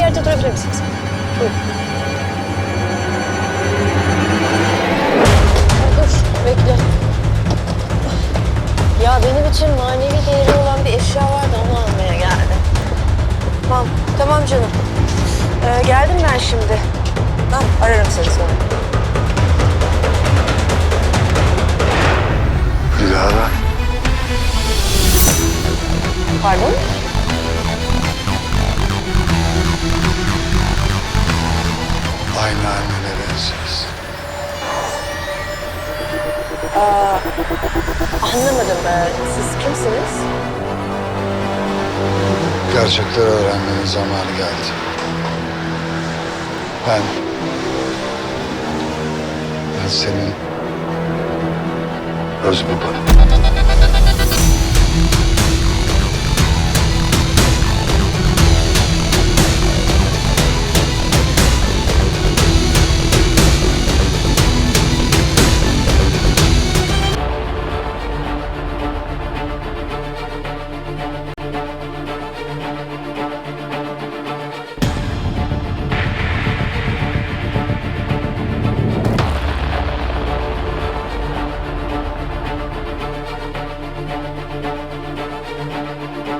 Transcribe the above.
yerde durabilir misiniz? Buyurun. Ay, Dur, bekle. Ya benim için manevi değeri olan bir eşya vardı, onu almaya geldim. Tamam, tamam canım. Ee, geldim ben şimdi. Tamam, ararım seni sonra. Dilara. Pardon? Aynı annene. Anlamadım. Ee, siz kimsiniz? Gerçekleri öğrenmenin zamanı geldi. Ben... Ben senin öz babanım.